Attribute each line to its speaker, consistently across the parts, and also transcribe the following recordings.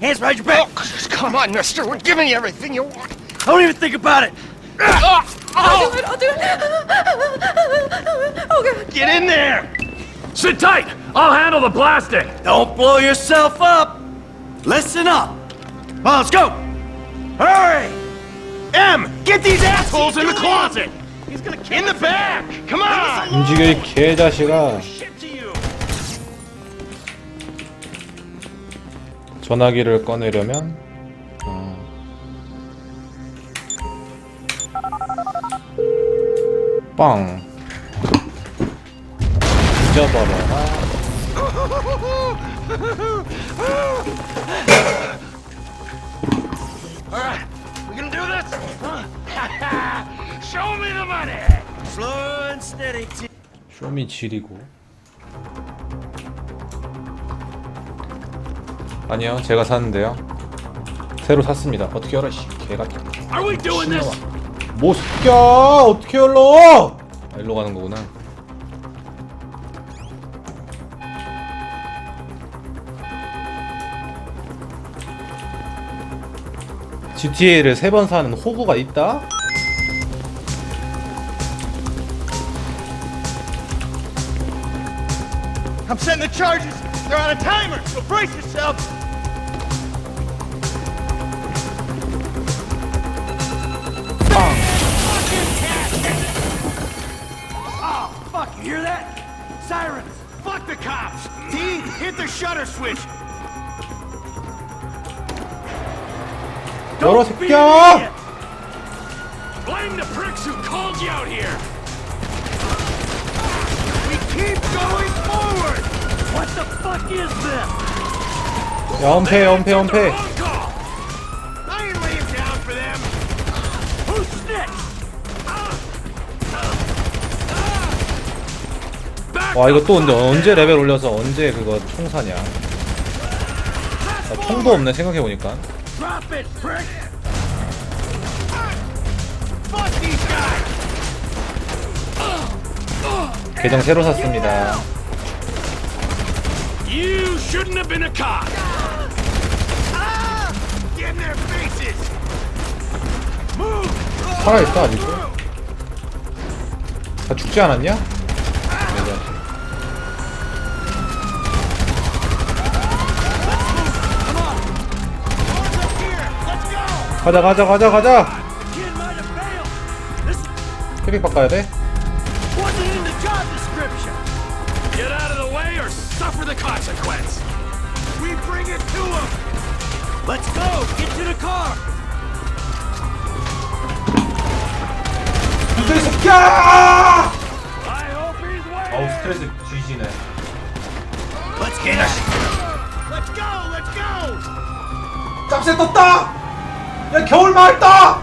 Speaker 1: Hands behind your back.
Speaker 2: Come on, mister. We're giving you everything you want.
Speaker 1: Don't even think about it.
Speaker 2: Ah!
Speaker 3: I'll
Speaker 2: Oh,
Speaker 3: do it. I'll do it. Oh God.
Speaker 2: get in there.
Speaker 4: Sit tight! I'll handle the blasting!
Speaker 1: Don't blow yourself up. Listen up. Well, let's go. Hurry.
Speaker 2: M, get these assholes in the closet. He's gonna kill in the back. Come on.
Speaker 5: 움직여 이 개자식아 전화기를 꺼내려면 어. 빵 잊어버려라
Speaker 2: All right, we gonna do this? Show me the money.
Speaker 1: Slow and steady. T-
Speaker 5: 쇼미 지리고 아니요 제가 샀는데요 새로 샀습니다 어떻게 열어 씨
Speaker 4: this?
Speaker 5: 뭐 새끼야 어떻게 열러 아, 일로 가는 거구나 GTA를 세 번 사는 호구가 있다?
Speaker 2: I'm setting the charges. They're on a timer, so brace yourself.
Speaker 1: hear that? Sirens.
Speaker 2: Fuck the cops. T, hit the shutter switch.
Speaker 5: 열어
Speaker 1: Be an
Speaker 5: 새끼야!
Speaker 1: idiot.
Speaker 4: Blame the pricks who called you out here!
Speaker 2: We keep going forward.
Speaker 1: What the fuck is this?
Speaker 5: 야 엄폐 엄폐
Speaker 4: Took the
Speaker 5: 엄폐 와 이거 또 언제 언제! 레벨 올려서 언제 그거 총 사냐 아, 총도 없네 생각해보니까. 계정 새로 샀습니다!
Speaker 2: Ah!
Speaker 5: 살아있어 아직도 다 죽지 않았냐? 가자 가자 가자 가자 캐릭 바꿔야 돼?
Speaker 1: Let's go! Get to the car!
Speaker 5: 이 새끼야! 어우 스트레스 쥐지네
Speaker 1: Let's get it!
Speaker 2: Let's go! Let's go!
Speaker 5: 짭새 떴다! 야 겨울마을 떠!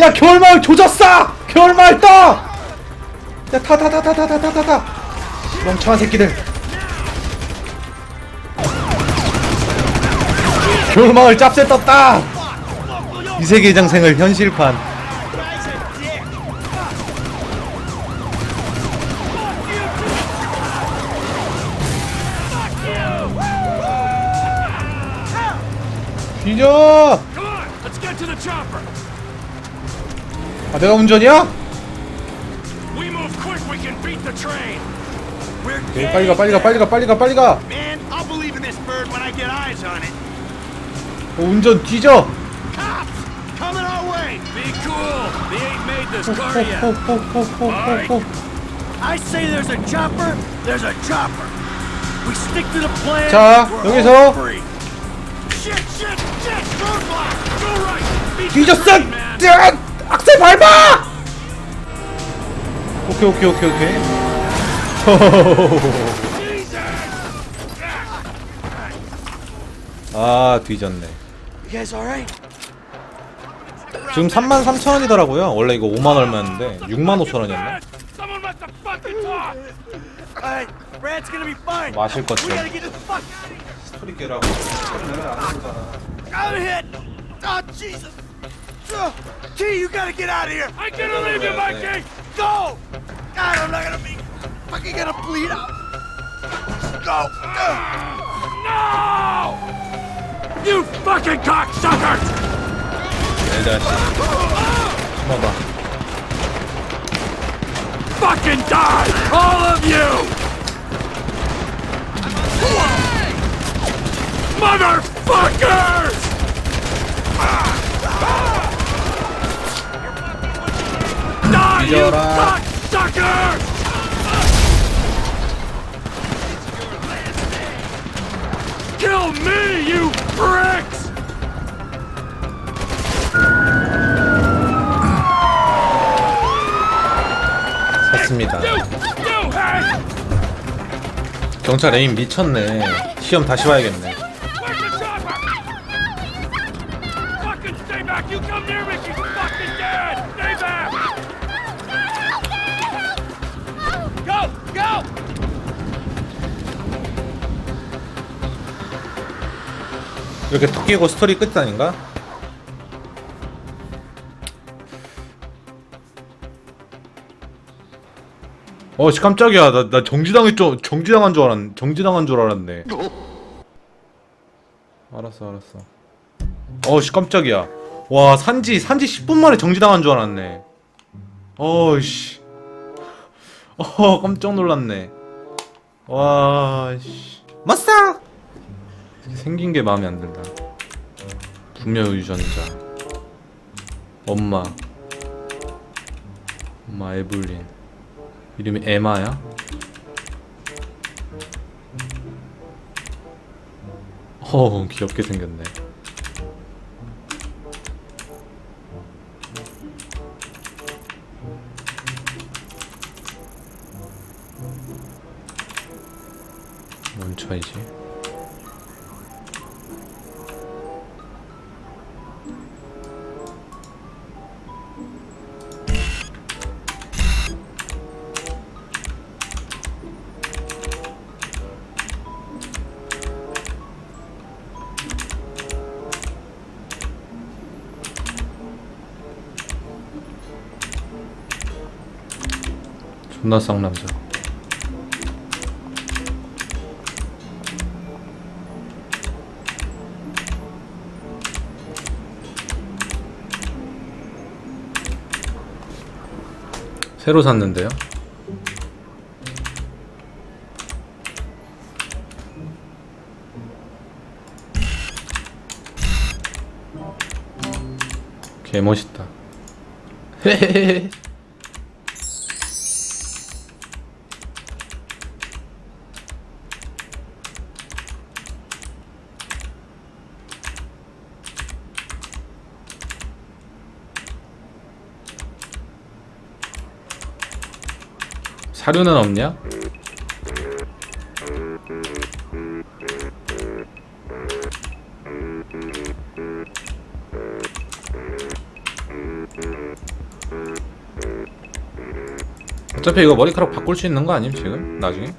Speaker 5: 야 겨울마을 조졌어! 겨울마을 떠! 야타타 타 타 타 타 타 멍청한 새끼들 겨울마을 짭새 떴다! 이 세계 장생을 현실판
Speaker 2: Guy's a dick.
Speaker 5: 뒤져!
Speaker 4: Come on, let's get to the chopper!
Speaker 5: 아 내가 운전이야?
Speaker 4: We move quick, we can beat the train!
Speaker 2: We're
Speaker 5: 오케이, 빨리 가 빨리 가 빨리 가 빨리 가 빨리 가
Speaker 2: Man, I'll believe in this bird when I get eyes on it.
Speaker 5: 어, 운전 뒤져!
Speaker 2: Cops, coming our way.
Speaker 4: Be cool! They ain't made this car yet!
Speaker 5: 호호호호호호호
Speaker 1: I say there's a chopper. There's a chopper. We stick to the plan.
Speaker 5: 자, 여기서. 뒤졌어! 으악! 악셀 밟아! 오케이 오케이 오케이 오케이 아 뒤졌네 지금 33,000원이더라고요 원래 이거 5만 얼마였는데 65,000원이었나? 마실
Speaker 1: 것처
Speaker 5: 스토리 깨라고
Speaker 1: 내가 안 하잖아 Uh, Key, you gotta get out of here!
Speaker 4: I can't leave you, Mikey!
Speaker 1: Go! God, I'm not gonna be fucking gonna bleed out. Go! Uh,
Speaker 4: no!
Speaker 5: You fucking cocksucker! Eldashi. Baba.
Speaker 4: Fucking die! All of you! Motherfuckers!
Speaker 5: Ah!
Speaker 4: Cocksuckers! Kill me, you pricks!
Speaker 5: 샀습니다! 경찰 에임 미쳤네 시험 다시 봐야겠네
Speaker 4: Where's the chopper? Fucking stay back! You come near me, she's fucking dead!
Speaker 5: 이렇게 톡 끼고 스토리 끝 아닌가? 어 씨 깜짝이야. 나, 나 정지당했 줄 정지당한 줄 알았 정지당한 줄 알았네. 알았어 알았어. 어 씨 깜짝이야. 와 산지 산지 10분 만에 정지당한 줄 알았네. 어이씨. 어 깜짝 놀랐네. 와씨. 마싸 생긴 게 마음에 안 든다. 분명 유전자. 엄마. 엄마 에블린. 이름이 에마야? 어 귀엽게 생겼네. 뭔 차이지? 존나 쌍남자. 새로 샀는데요. 개 멋있다. 헤헤헤. 사료는 없냐? 어차피 이거 머리카락 바꿀 수 있는 거 아님 지금? 나중에?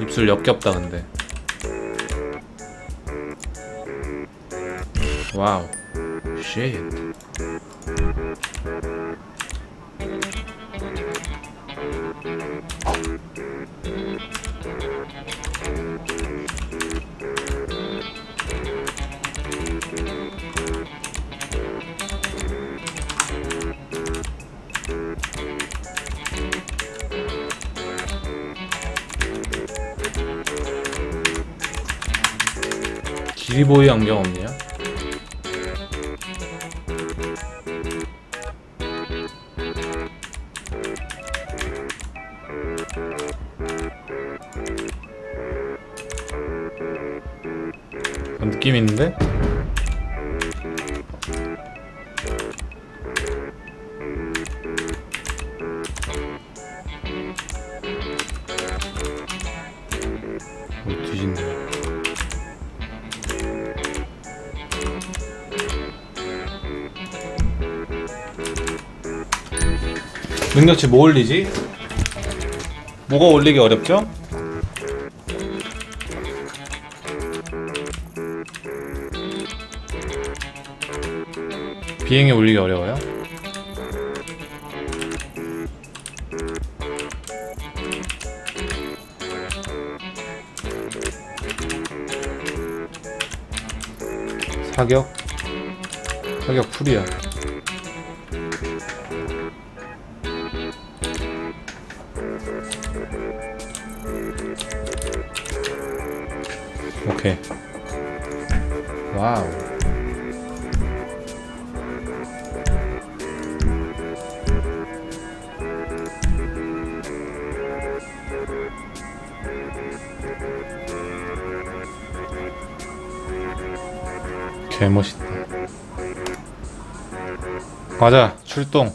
Speaker 5: 입술 역겹다 근데 와우 쉣 기리보이 안경? 어, 느낌 있는데? 능력치 뭐 올리지? 뭐가 올리기 어렵죠? 비행에 올리기 어려워요? 사격? 사격 풀이야 오케이 와우 개멋있다. 가자 출동